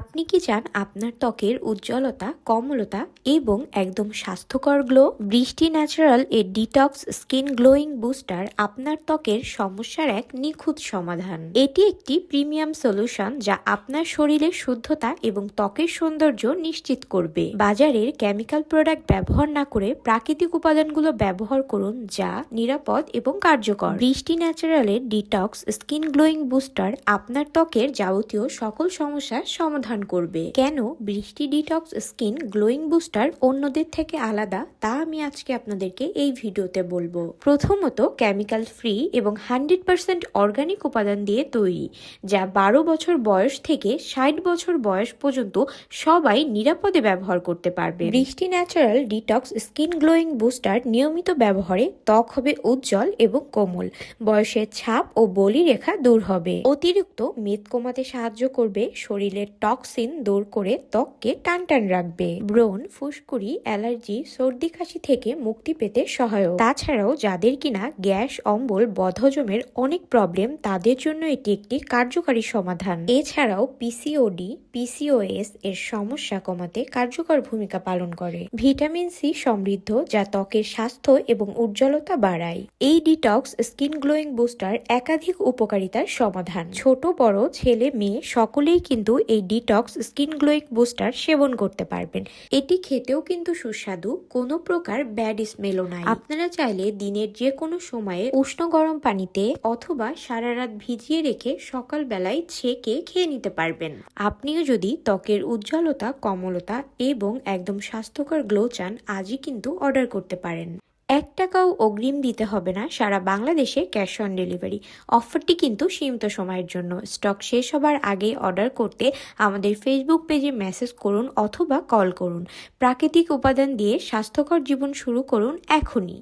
আপনি কি চান আপনার ত্বকের উজ্জ্বলতা, কমলতা এবং একদম স্বাস্থ্যকর গ্লো বৃষ্টি ন্যাচারাল এর ডিটক্স স্কিন গ্লোয়িং বুস্টার আপনার ত্বকের সমস্যার এক নিখুঁত সমাধান। এটি একটি প্রিমিয়াম সলিউশন যা আপনার শরীরের শুদ্ধতা এবং ত্বকের সৌন্দর্য নিশ্চিত করবে। বাজারের কেমিক্যাল প্রোডাক্ট ব্যবহার না করে প্রাকৃতিক উপাদানগুলো ব্যবহার করুন যা নিরাপদ এবং কার্যকর। বৃষ্টি ন্যাচারালের ডিটক্স স্কিন গ্লোয়িং বুস্টার আপনার ত্বকের যাবতীয় সকল সমস্যার সমাধান করবে। কেন? বৃষ্টি ডিটক্স স্কিন গ্লোয়িং বুস্টার অন্যদের থেকে আলাদা, তা আমি আজকে আপনাদেরকে এই ভিডিওতে বলব। প্রথমত কেমিক্যাল ফ্রি এবং হান্ড্রেড পার্সেন্ট অর্গানিক উপাদান দিয়ে তৈরি, যা বারো বছর বয়স থেকে ষাট বছর বয়স পর্যন্ত সবাই নিরাপদে ব্যবহার করতে পারবে। Brishti natural detox skin glowing booster নিয়মিত ব্যবহারে ত্বক হবে উজ্জ্বল এবং কোমল, বয়সের ছাপ ও বলি রেখা দূর হবে। অতিরিক্ত মেদ কমাতে সাহায্য করবে, শরীরের টক্সিন দূর করে ত্বককে টান টান রাখবে। ব্রণ, ফুসকুড়ি, অ্যালার্জি, সর্দি কাশি থেকে মুক্তি পেতে সহায়ক। তাছাড়াও যাদের কিনা গ্যাস, অম্বল, বদহজমের অনেক প্রবলেম, তাদের জন্য এটি একটি কার্যকারী সমাধান। এছাড়াও পিসিওডি পিসিওএস এর সমস্যা কমাতে কার্যকর ভূমিকা পালন করে। ভিটামিন সি সমৃদ্ধ, যা ত্বকের স্বাস্থ্য এবং উজ্জ্বলতা বাড়ায়। এই ডিটক্স স্কিন গ্লোয়িং বুস্টার একাধিক উপকারিতার সমাধান। ছোট, বড়, ছেলে, মেয়ে সকলেই কিন্তু এই ডিটক্স স্কিন গ্লোয়িং বুস্টার সেবন করতে পারবেন। এটি খেতেও কিন্তু সুস্বাদু, কোনো প্রকার ব্যাড স্মেলও নাই। আপনারা চাইলে দিনের যে কোনো সময়ে উষ্ণ গরম পানিতে অথবা সারা রাত ভিজিয়ে রেখে সকাল বেলায় ছেঁকে খেয়ে নিতে পারবেন। আপনিও যদি ত্বকের উজ্জ্বলতা, কমলতা এবং একদম স্বাস্থ্যকর গ্লো চান, আজই কিন্তু অর্ডার করতে পারেন। এক টাকাও অগ্রিম দিতে হবে না, সারা বাংলাদেশে ক্যাশ অন ডেলিভারি। অফারটি কিন্তু সীমিত সময়ের জন্য। স্টক শেষ হবার আগে অর্ডার করতে আমাদের ফেসবুক পেজে মেসেজ করুন অথবা কল করুন। প্রাকৃতিক উপাদান দিয়ে স্বাস্থ্যকর জীবন শুরু করুন এখনই।